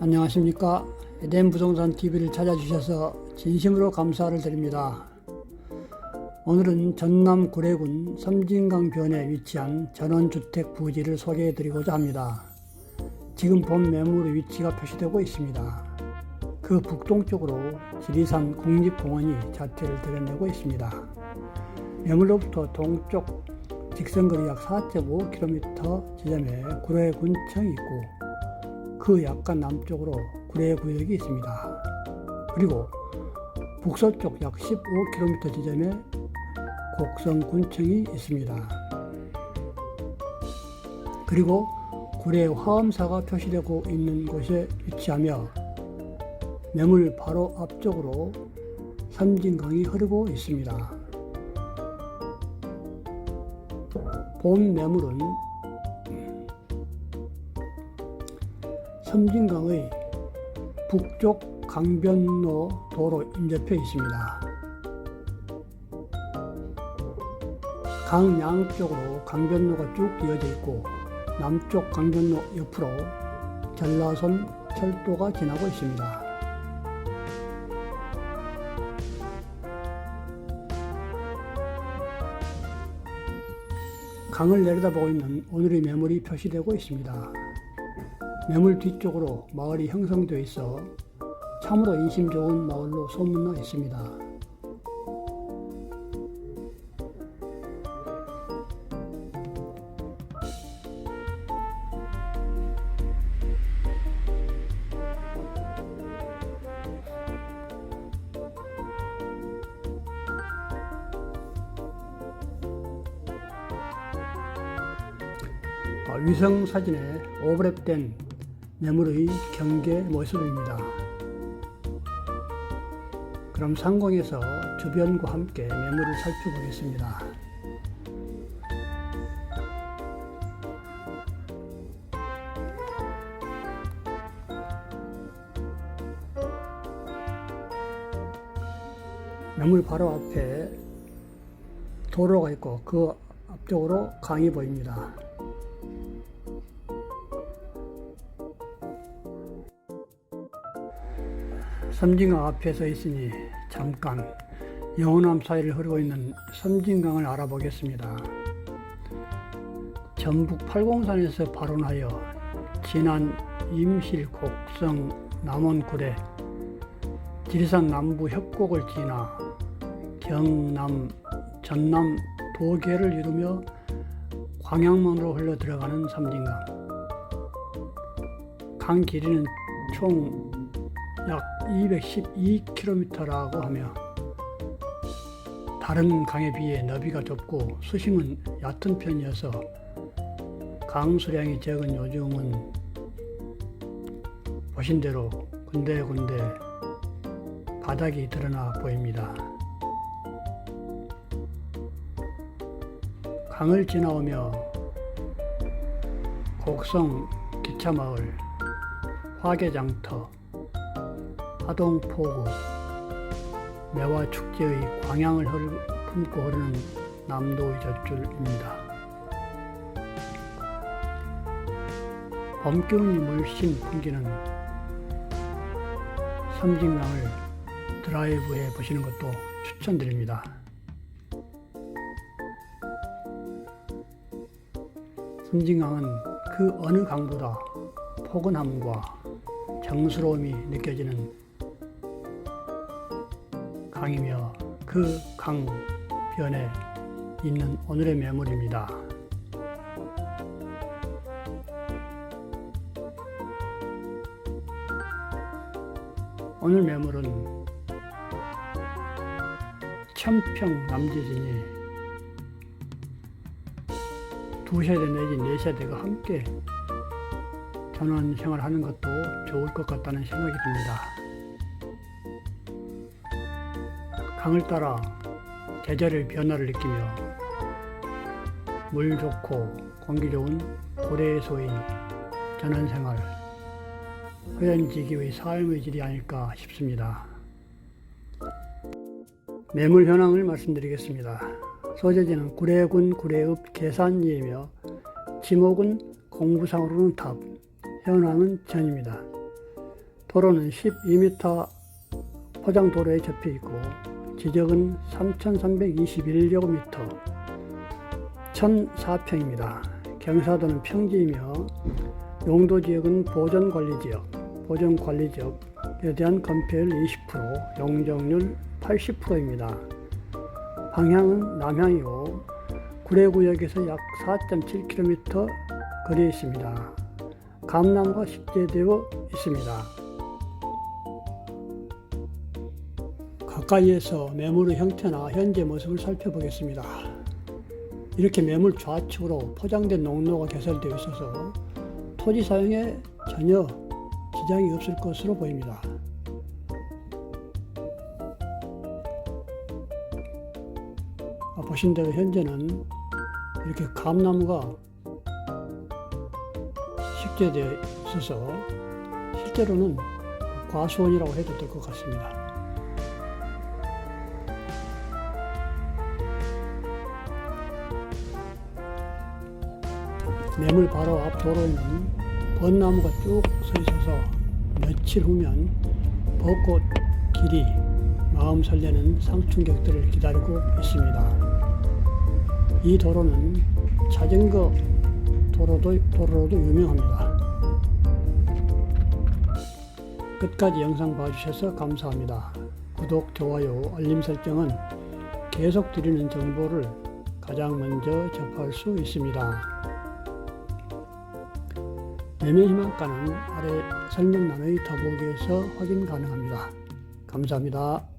안녕하십니까. 에덴 부동산 TV를 찾아주셔서 진심으로 감사를 드립니다. 오늘은 전남 구례군 섬진강 변에 위치한 전원주택 부지를 소개해 드리고자 합니다. 지금 본 매물의 위치가 표시되고 있습니다. 그 북동쪽으로 지리산 국립공원이 자태를 드러내고 있습니다. 매물로부터 동쪽 직선거리 약 4.5km 지점에 구례군청이 있고 그 약간 남쪽으로 구례 구역이 있습니다. 그리고 북서쪽 약 15km 지점에 곡성군청이 있습니다. 그리고 구례 화엄사가 표시되고 있는 곳에 위치하며 매물 바로 앞쪽으로 삼진강이 흐르고 있습니다. 본 매물은 섬진강의 북쪽 강변로 도로 인접해 있습니다. 강 양쪽으로 강변로가 쭉 이어져 있고 남쪽 강변로 옆으로 전라선 철도가 지나고 있습니다. 강을 내려다보고 있는 오늘의 매물이 표시되고 있습니다. 매물 뒤쪽으로 마을이 형성되어 있어 참으로 인심 좋은 마을로 소문나 있습니다. 어, 위성 사진에 오버랩된 매물의 경계 모습입니다. 그럼 상공에서 주변과 함께 매물을 살펴보겠습니다. 매물 바로 앞에 도로가 있고 그 앞쪽으로 강이 보입니다. 섬진강 앞에 서 있으니 잠깐 영원함 사이를 흐르고 있는 섬진강을 알아보겠습니다. 전북 팔공산에서 발원하여 진안 임실 곡성 남원 구례 지리산 남부 협곡을 지나 경남 전남 도계를 이루며 광양만으로 흘러 들어가는 섬진강. 강 길이는 총 약 212km라고 하며 다른 강에 비해 너비가 좁고 수심은 얕은 편이어서 강 수량이 적은 요즘은 보신 대로 군데군데 바닥이 드러나 보입니다. 강을 지나오며 곡성 기차마을, 화계장터, 하동포구, 매화 축제의 광양을 품고 흐르는 남도의 젖줄입니다. 봄 기운이 물씬 풍기는 섬진강을 드라이브해 보시는 것도 추천드립니다. 섬진강은 그 어느 강보다 포근함과 정스러움이 느껴지는 강이며 그 강변에 있는 오늘의 매물입니다. 오늘 매물은 천평 남지진이 두 세대 내지 네 세대가 함께 전원 생활하는 것도 좋을 것 같다는 생각이 듭니다. 강을 따라 계절의 변화를 느끼며 물 좋고 공기 좋은 고래소의 전원생활, 호연지기의 삶의 질이 아닐까 싶습니다. 매물 현황을 말씀드리겠습니다. 소재지는 구례군 구례읍 계산리이며 지목은 공부상으로는 탑, 현황은 전입니다. 도로는 12m 포장 도로에 접혀 있고 지적은 3,321제곱미터 1,004평입니다. 경사도는 평지이며 용도 지역은 보존 관리 지역, 보존 관리 지역에 대한 건폐율 20%, 용적률 80%입니다. 방향은 남향이고 구례구역에서 약 4.7km 거리에 있습니다. 감나무가 식재되어 있습니다. 가까이에서 매물의 형태나 현재 모습을 살펴보겠습니다. 이렇게 매물 좌측으로 포장된 농로가 개설되어 있어서 토지 사용에 전혀 지장이 없을 것으로 보입니다. 아, 보신 대로 현재는 이렇게 감나무가 식재되어 있어서 실제로는 과수원이라고 해도 될 것 같습니다. 매물 바로 앞 도로에는 벚나무가 쭉 서 있어서 며칠 후면 벚꽃 길이 마음 설레는 상충객들을 기다리고 있습니다. 이 도로는 자전거 도로도, 도로로도 유명합니다. 끝까지 영상 봐주셔서 감사합니다. 구독, 좋아요, 알림 설정은 계속 드리는 정보를 가장 먼저 접할 수 있습니다. 매매 희망가는 아래 설명란의 더보기에서 확인 가능합니다. 감사합니다.